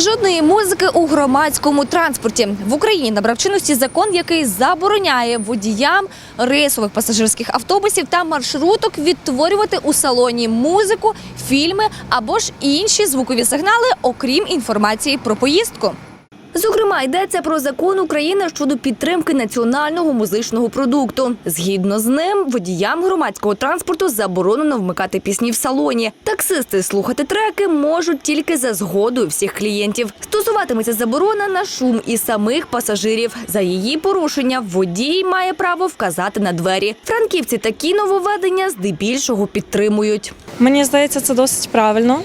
Жодної музики у громадському транспорті в Україні набрав чинності закон, який забороняє водіям рейсових пасажирських автобусів та маршруток відтворювати у салоні музику, фільми або ж інші звукові сигнали, окрім інформації про поїздку. Зокрема, йдеться про закон України щодо підтримки національного музичного продукту. Згідно з ним, водіям громадського транспорту заборонено вмикати пісні в салоні. Таксисти слухати треки можуть тільки за згодою всіх клієнтів. Стосуватиметься заборона на шум і самих пасажирів. За її порушення водій має право вказати на двері. Франківці такі нововведення здебільшого підтримують. Мені здається, це досить правильно.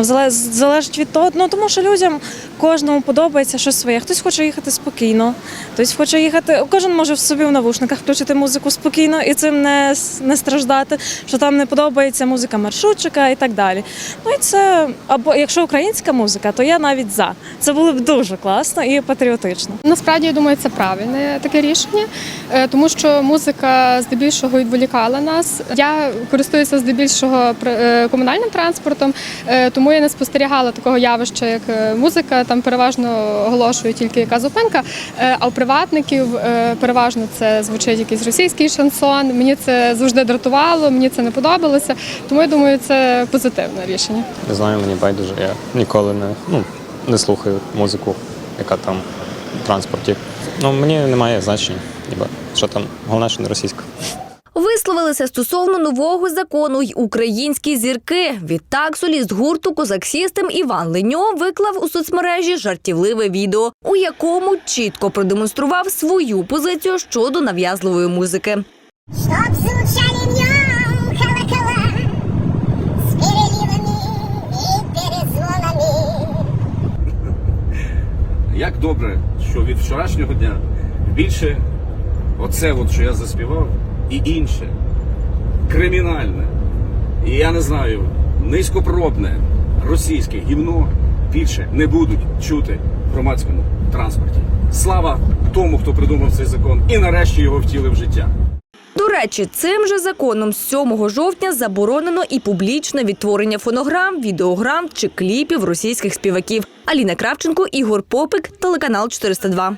Зале- Залежить від того, ну тому що людям кожному подобається щось своє. Хтось хоче їхати спокійно, хтось хоче їхати. Кожен може в собі в навушниках включити музику спокійно і цим не, не страждати, що там не подобається музика маршрутчика і так далі. Ну і це або якщо українська музика, то я навіть за. Це було б дуже класно і патріотично. Насправді я думаю, це правильне таке рішення, е, тому що музика здебільшого відволікала нас. Я користуюся здебільшого е, комунальним транспортом, е, тому я не спостерігала такого явища, як музика. Там переважно оголошує тільки яка зупинка. Е, А у приватників е, переважно це звучить якийсь російський шансон. Мені це завжди дратувало, мені це не подобалося. Тому я думаю, це позитивне рішення. Не знаю, мені байдуже. Я ніколи не, ну, не слухаю музику, яка там в транспорті. Ну, мені немає значення, ніби що там, головне, що не російська. Висловилися стосовно нового закону й українські зірки. Відтак соліст гурту Козак Сістем Іван Леньо виклав у соцмережі жартівливе відео, у якому чітко продемонстрував свою позицію щодо нав'язливої музики. Чтоб звучали в нем колокола С переливами и перезвонами Як добре, що від вчорашнього дня більше оце, от, що я заспівав, і інше кримінальне, і я не знаю, низькопробне російське гімно більше не будуть чути в громадському транспорті. Слава тому, хто придумав цей закон, і нарешті його втілив в життя. До речі, цим же законом з 7 жовтня заборонено і публічне відтворення фонограм, відеограм чи кліпів російських співаків. Аліна Кравченко, Ігор Попик, телеканал 402.